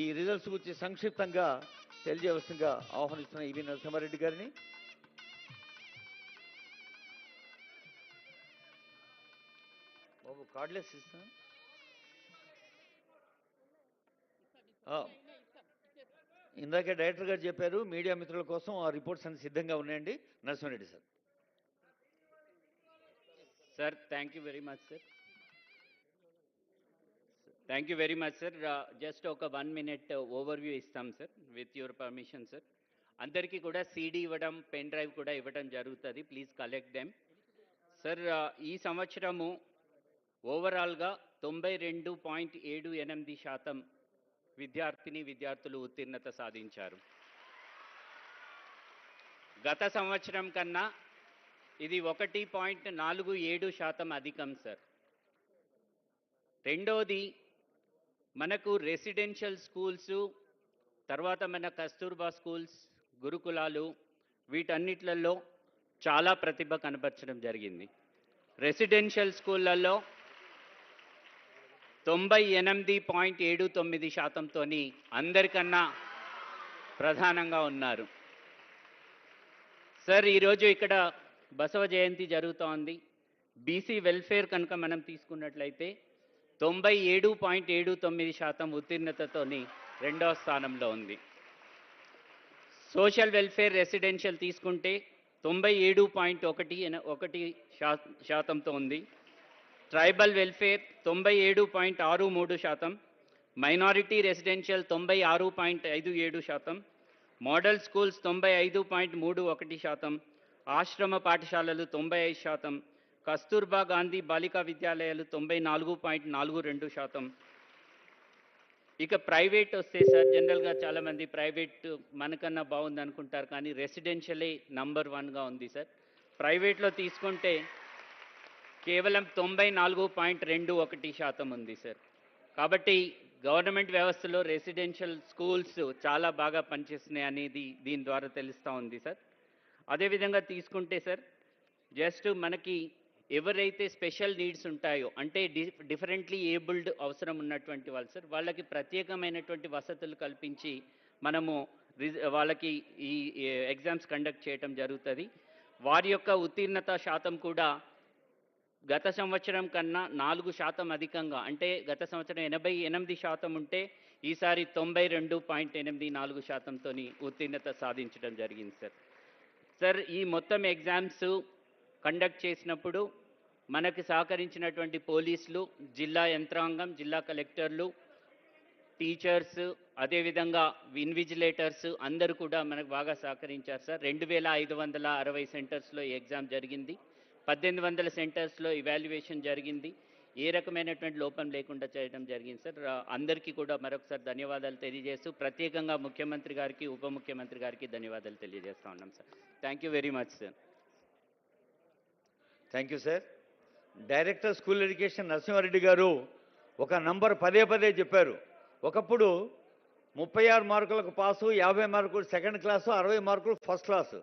ఈ రిజల్ట్స్ గురించి సంక్షిప్తంగా తెలియజేయవలసిందిగా ఆహ్వానిస్తున్న ఈవీ నరసింహారెడ్డి గారిని. బాబు కార్డ్లెస్ ఇస్తా ఇందాకే డైరెక్టర్ గారు చెప్పారు మీడియా మిత్రుల కోసం ఆ రిపోర్ట్స్ అన్ని సిద్ధంగా ఉన్నాయండి. Narasimha Reddy sir. Sir thank you very much sir thank you very much sir just ఒక వన్ మినిట్ ఓవర్వ్యూ ఇస్తాం sir with your permission sir అందరికీ కూడా సీడీ ఇవ్వడం పెన్ డ్రైవ్ కూడా ఇవ్వడం జరుగుతుంది. ప్లీజ్ కలెక్ట్ దెమ్ సార్ ఈ సంవత్సరము ఓవరాల్గా తొంభై రెండు పాయింట్ ఏడు ఎనిమిది శాతం విద్యార్థిని విద్యార్థులు ఉత్తీర్ణత సాధించారు. గత సంవత్సరం కన్నా ఇది ఒకటి పాయింట్ నాలుగు ఏడు శాతం అధికం సార్ రెండోది మనకు రెసిడెన్షియల్ స్కూల్స్ తర్వాత మన కస్తూర్బా స్కూల్స్ గురుకులాలు వీటన్నిట్లలో చాలా ప్రతిభ కనపరచడం జరిగింది. రెసిడెన్షియల్ స్కూళ్ళల్లో తొంభై ఎనిమిది పాయింట్ ఏడు తొమ్మిది శాతంతో అందరికన్నా ప్రధానంగా ఉన్నారు. సార్ ఈరోజు ఇక్కడ బసవ జయంతి జరుగుతోంది. బీసీ వెల్ఫేర్ కనుక మనం తీసుకున్నట్లయితే తొంభై ఏడు పాయింట్ ఏడు తొమ్మిది శాతం ఉత్తీర్ణతతోని రెండవ స్థానంలో ఉంది. సోషల్ వెల్ఫేర్ రెసిడెన్షియల్ తీసుకుంటే తొంభై ఏడు పాయింట్ ఒకటి ఒకటి శా- శాతంతో ఉంది. ట్రైబల్ వెల్ఫేర్ తొంభై ఏడు పాయింట్ ఆరు మూడు శాతం. మైనారిటీ రెసిడెన్షియల్ తొంభై ఆరు పాయింట్ ఐదు ఏడు శాతం. మోడల్ స్కూల్స్ తొంభై ఐదు పాయింట్ మూడు ఒకటి శాతం. ఆశ్రమ పాఠశాలలు తొంభై ఐదు శాతం. కస్తూర్బా గాంధీ బాలికా విద్యాలయాలు తొంభై నాలుగు పాయింట్ నాలుగు రెండు శాతం. ఇక ప్రైవేట్ వస్తే సార్ జనరల్గా చాలామంది ప్రైవేట్ మనకన్నా బాగుంది అనుకుంటారు కానీ రెసిడెన్షియలే నంబర్ వన్గా ఉంది సార్. ప్రైవేట్లో తీసుకుంటే కేవలం తొంభై నాలుగు పాయింట్ రెండు ఒకటి శాతం ఉంది సార్. కాబట్టి గవర్నమెంట్ వ్యవస్థలో రెసిడెన్షియల్ స్కూల్స్ చాలా బాగా పనిచేస్తున్నాయి అనేది దీని ద్వారా తెలుస్తూ ఉంది సార్. అదేవిధంగా తీసుకుంటే సార్ జస్ట్ మనకి ఎవరైతే స్పెషల్ నీడ్స్ ఉంటాయో అంటే డి డిఫరెంట్లీ ఏబుల్డ్ అవసరం ఉన్నటువంటి వాళ్ళు సార్ వాళ్ళకి ప్రత్యేకమైనటువంటి వసతులు కల్పించి మనము వాళ్ళకి ఈ ఎగ్జామ్స్ కండక్ట్ చేయటం జరుగుతుంది. వారి యొక్క ఉత్తీర్ణత శాతం కూడా గత సంవత్సరం కన్నా నాలుగు శాతం అధికంగా అంటే గత సంవత్సరం ఎనభై ఎనిమిది శాతం ఉంటే ఈసారి తొంభై రెండు పాయింట్ ఎనిమిది నాలుగు శాతంతో ఉత్తీర్ణత సాధించడం జరిగింది సార్. సార్ ఈ మొత్తం ఎగ్జామ్స్ కండక్ట్ చేసినప్పుడు మనకి సహకరించినటువంటి పోలీసులు జిల్లా యంత్రాంగం జిల్లా కలెక్టర్లు టీచర్స్ అదేవిధంగా ఇన్విజిలేటర్స్ అందరూ కూడా మనకు బాగా సహకరించారు సార్. రెండు వేల ఐదు వందల అరవై సెంటర్స్లో ఈ ఎగ్జామ్ జరిగింది. పద్దెనిమిది వందల సెంటర్స్లో ఇవాల్యుయేషన్ జరిగింది. ఏ రకమైనటువంటి లోపం లేకుండా చేయడం జరిగింది సార్. అందరికీ కూడా మరొకసారి ధన్యవాదాలు తెలియజేస్తూ ప్రత్యేకంగా ముఖ్యమంత్రి గారికి ఉప ముఖ్యమంత్రి గారికి ధన్యవాదాలు తెలియజేస్తా ఉన్నాం sir. Thank you very much sir thank you sir director school education Narasimha Reddy garu ఒక నంబర్ పదే పదే చెప్పారు. ఒకప్పుడు ముప్పై ఆరు మార్కులకు పాసు యాభై మార్కులు సెకండ్ క్లాసు అరవై మార్కులు ఫస్ట్ క్లాసు.